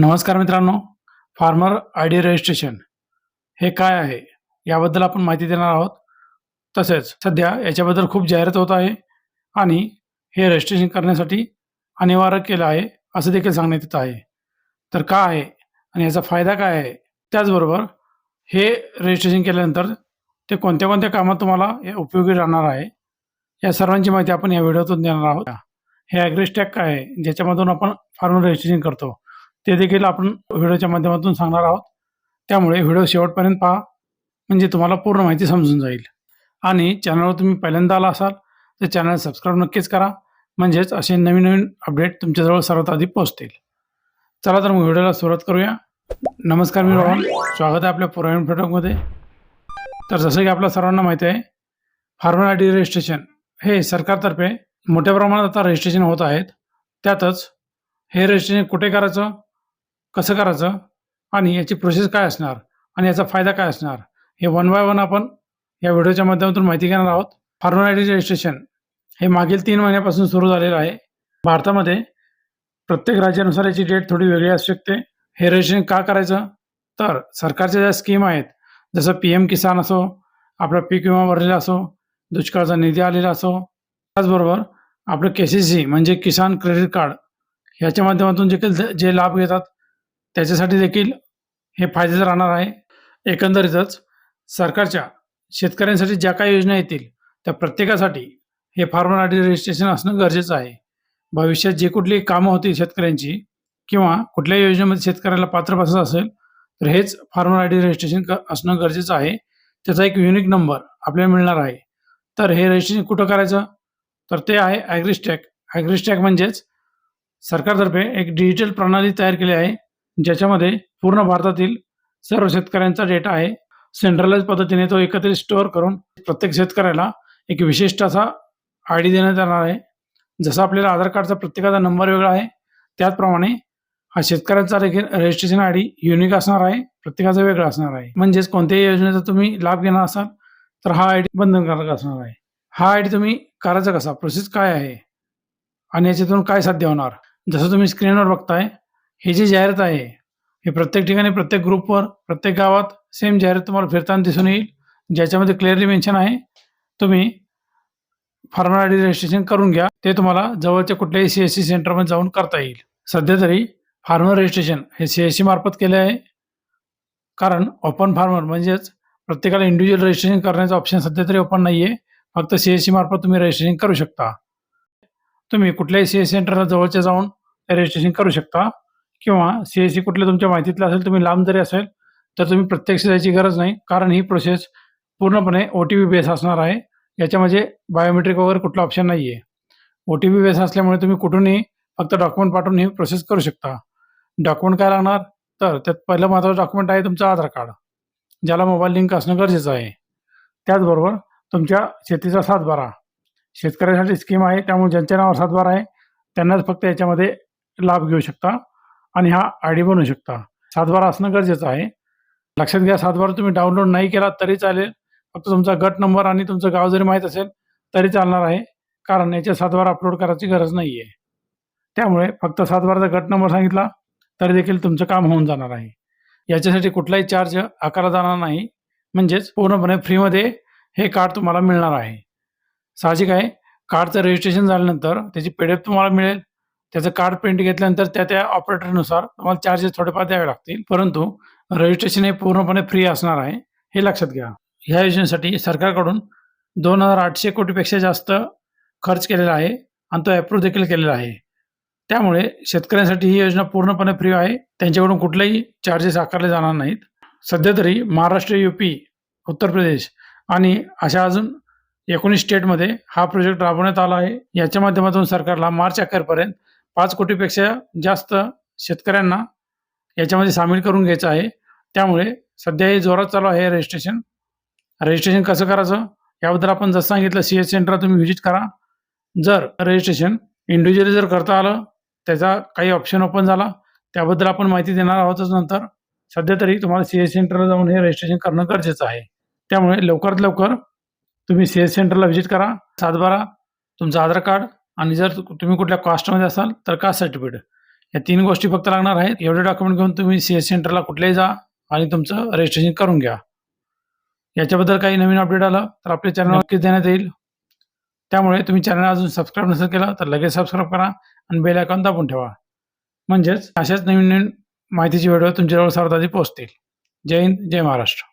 नमस्कार मित्रांनो farmer I D registration हे काय आहे याबद्दल आपण माहिती देणार आहोत. तसेच सध्या याच्याबद्दल खूप जाहिरात होत आहे आणि हे रजिस्ट्रेशन करण्यासाठी अनिवार्य केलं आहे असं देखील सांगण्यात येत आहे. तर का आहे आणि याचा फायदा काय आहे? त्याचबरोबर हे रजिस्ट्रेशन केल्यानंतर ते कोणत्या कोणत्या कामात तुम्हाला हे उपयोगी राहणार आहे या सर्वांची माहिती आपण या व्हिडिओतून देणार आहोत. हे ॲग्रेस्टॅक काय आहे ज्याच्यामधून आपण फार्मर रजिस्ट्रेशन करतो? ते देखील आपण व्हिडिओच्या माध्यमातून सांगणार आहोत. त्यामुळे व्हिडिओ शेवटपर्यंत पहा. म्हणजे तुम्हाला पूर्ण माहिती समजून जाईल. आणि चॅनलवर तुम्ही पहिल्यांदा आला असाल तर चॅनल सबस्क्राईब नक्कीच करा. म्हणजेच असे नवीन नवीन अपडेट तुमच्याजवळ सर्वात आधी पोहोचतील. चला तर मग व्हिडिओला सुरुवात करूया. नमस्कार मी रोहन स्वागत आहे आपल्या पुराण प्रोडक्टमध्ये तर जसं की आपल्या सर्वांना माहिती आहे फार्मर आय डी रजिस्ट्रेशन हे सरकारतर्फे मोठ्या प्रमाणात आता रजिस्ट्रेशन होत आहेत. त्यातच हे रजिस्ट्रेशन कुठे करायचं? कसं करायचं? आणि याची प्रोसेस काय असणार? आणि याचा फायदा काय असणार? हे वन बाय वन आपण या व्हिडिओच्या माध्यमातून माहिती घेणार आहोत. फार्मर आय डी रजिस्ट्रेशन हे मागील तीन महिन्यापासून सुरू झालेलं आहे. भारतामध्ये प्रत्येक राज्यानुसार याची डेट थोडी वेगळी असू शकते. हे रजिस्ट्रेशन का करायचं? तर सरकारच्या ज्या स्कीम आहेत जसं पी एम किसान असो आपला पीक विमा भरलेला असो दुष्काळाचा निधी आलेला असो त्याचबरोबर आपलं के सी सी म्हणजे किसान क्रेडिट कार्ड ह्याच्या माध्यमातून जे- जे लाभ घेतात त्याच्यासाठी देखील हे फायद्याचं राहणार आहे. एकंदरीतच सरकारच्या शेतकऱ्यांसाठी ज्या काही योजना येतील त्या प्रत्येकासाठी हे फार्मर आय डी रजिस्ट्रेशन असणं गरजेचं आहे. भविष्यात जे कुठली कामं होतील शेतकऱ्यांची किंवा कुठल्याही योजनेमध्ये शेतकऱ्याला पात्र बसत असेल तर हेच फार्मर आय डी रजिस्ट्रेशन क असणं गरजेचं आहे. त्याचा एक युनिक नंबर आपल्याला मिळणार आहे. तर हे रजिस्ट्रेशन कुठं करायचं? तर ते आहे ॲग्रिस्टॅक ॲग्रिस्टॅक म्हणजेच सरकारतर्फे एक डिजिटल प्रणाली तयार केली आहे. ज्याच्यामध्ये पूर्ण भारतातील सर्व शेतकऱ्यांचा डेटा आहे. सेंट्रलाइज पद्धतीने तो एकत्रित स्टोअर करून प्रत्येक शेतकऱ्याला एक विशिष्ट असा आय डी देण्यात येणार आहे. जसं आपल्याला आधार कार्डचा प्रत्येकाचा नंबर वेगळा आहे त्याचप्रमाणे हा शेतकऱ्यांचा देखील रजिस्ट्रेशन आय डी युनिक असणार आहे प्रत्येकाचा वेगळा असणार आहे. म्हणजेच कोणत्याही योजनेचा तुम्ही लाभ घेणार असाल तर हा आय डी बंधनकारक असणार आहे. हा आय डी तुम्ही करायचा कसा? प्रोसेस काय आहे? आणि याच्यातून काय साध्य होणार? जसं तुम्ही स्क्रीनवर बघताय ही जी जाहिरात आहे हे प्रत्येक ठिकाणी प्रत्येक ग्रुपवर प्रत्येक गावात सेम जाहिरात तुम्हाला फिरताना दिसून येईल. ज्याच्यामध्ये क्लिअरली मेन्शन आहे तुम्ही फार्मर आय डी रजिस्ट्रेशन करून घ्या. ते तुम्हाला जवळच्या कुठल्याही सी एस सी सेंटरमध्ये जाऊन करता येईल. सध्या तरी फार्मर रजिस्ट्रेशन हे सी एस सी मार्फत केले आहे. कारण ओपन फार्मर म्हणजेच प्रत्येकाला इंडिव्हिज्युअल रजिस्ट्रेशन करण्याचा ऑप्शन सध्या तरी ओपन नाही आहे फक्त सी एस सी मार्फत तुम्ही रजिस्ट्रेशन करू शकता. तुम्ही कुठल्याही सी एस सेंटरला जवळच्या जाऊन रजिस्ट्रेशन करू शकता. किंवा सी एस सी कुठल्या तुमच्या माहितीतलं असेल तुम्ही लांब जरी असेल तर तुम्ही प्रत्यक्ष जायची गरज नाही. कारण ही प्रोसेस पूर्णपणे ओ टी पी बेस असणार आहे. याच्यामध्ये बायोमेट्रिक वगैरे कुठला ऑप्शन नाही आहे ओ टी पी बेस असल्यामुळे तुम्ही कुठूनही फक्त डॉक्युमेंट पाठवून ही प्रोसेस करू शकता. डॉक्युमेंट काय लागणार? तर त्यात पहिलं महत्त्वाचं डॉक्युमेंट आहे तुमचं आधार कार्ड ज्याला मोबाईल लिंक असणं गरजेचं आहे. त्याचबरोबर तुमच्या शेतीचा सातबारा. शेतकऱ्यासाठी स्कीम आहे त्यामुळे ज्यांच्या नावावर सातबारा आहे त्यांनाच फक्त याच्यामध्ये लाभ घेऊ शकता. आणि हा आय डी बनवू शकता. सातबार असणं गरजेचं आहे. लक्षात घ्या सातबार तुम्ही डाउनलोड नाही केला तरी चालेल. फक्त तुमचा गट नंबर आणि तुमचं गाव जरी माहीत असेल तरी चालणार आहे. कारण याच्या सातबार अपलोड करायची गरज नाही आहे त्यामुळे फक्त सातबाराचा गट नंबर सांगितला तरी देखील तुमचं काम होऊन जाणार आहे. याच्यासाठी कुठलाही चार्ज आकारला जाणार नाही. म्हणजेच पूर्णपणे फ्रीमध्ये हे कार्ड तुम्हाला मिळणार आहे. साहजिक आहे. कार्डचं रजिस्ट्रेशन झाल्यानंतर त्याची पी डी एफ तुम्हाला मिळेल. त्याचं कार्ड प्रिंट घेतल्यानंतर त्या त्या ऑपरेटरनुसार तुम्हाला चार्जेस थोडेफार द्यावे लागतील. परंतु रजिस्ट्रेशन हे पूर्णपणे फ्री असणार आहे हे लक्षात घ्या. ह्या योजनेसाठी सरकारकडून दोन हजार आठशे कोटीपेक्षा जास्त खर्च केलेला आहे आणि तो अप्रूव्ह देखील केलेला आहे. त्यामुळे शेतकऱ्यांसाठी ही योजना पूर्णपणे फ्री आहे. त्यांच्याकडून कुठलेही चार्जेस आकारले जाणार नाहीत. सध्या तरी महाराष्ट्र यू पी उत्तर प्रदेश आणि अशा अजून एकोणीस स्टेटमध्ये हा प्रोजेक्ट राबवण्यात आला आहे. याच्या माध्यमातून सरकारला मार्च अखेरपर्यंत पाच कोटीपेक्षा जास्त शेतकऱ्यांना याच्यामध्ये सामील करून घ्यायचं आहे. त्यामुळे सध्या हे जोरात चालू आहे रजिस्ट्रेशन रजिस्ट्रेशन कसं करायचं? याबद्दल आपण जसं सांगितलं सी एस सेंटरला तुम्ही व्हिजिट करा. जर रजिस्ट्रेशन इंडिव्हिज्युअली जर करता आलं त्याचा काही ऑप्शन ओपन झाला त्याबद्दल आपण माहिती देणार आहोतच नंतर. सध्या तरी तुम्हाला सी एस सेंटरला जाऊन हे रजिस्ट्रेशन करणं गरजेचं आहे. त्यामुळे लवकरात लवकर तुम्ही सी एस सेंटरला व्हिजिट करा. सातबारा तुमचं आधार कार्ड आणि जर तुम्ही कुठल्या कॉस्टमध्ये असाल तर कास्ट सर्टिफिकेट या तीन गोष्टी फक्त लागणार आहेत. एवढे डॉक्युमेंट घेऊन तुम्ही सी एस सेंटरला कुठल्याही जा आणि तुमचं रजिस्ट्रेशन करून घ्या. याच्याबद्दल काही नवीन अपडेट आलं तर आपल्या चॅनल नक्कीच देण्यात येईल. त्यामुळे तुम्ही चॅनल अजून सबस्क्राईब नसेल केलं तर लगेच सबस्क्राईब करा आणि बेल आयकॉन दाबून ठेवा. म्हणजेच अशाच नवीन नवीन माहितीची व्हिडिओ तुमच्याजवळ सर्वात आधी पोहोचतील. जय हिंद जय महाराष्ट्र.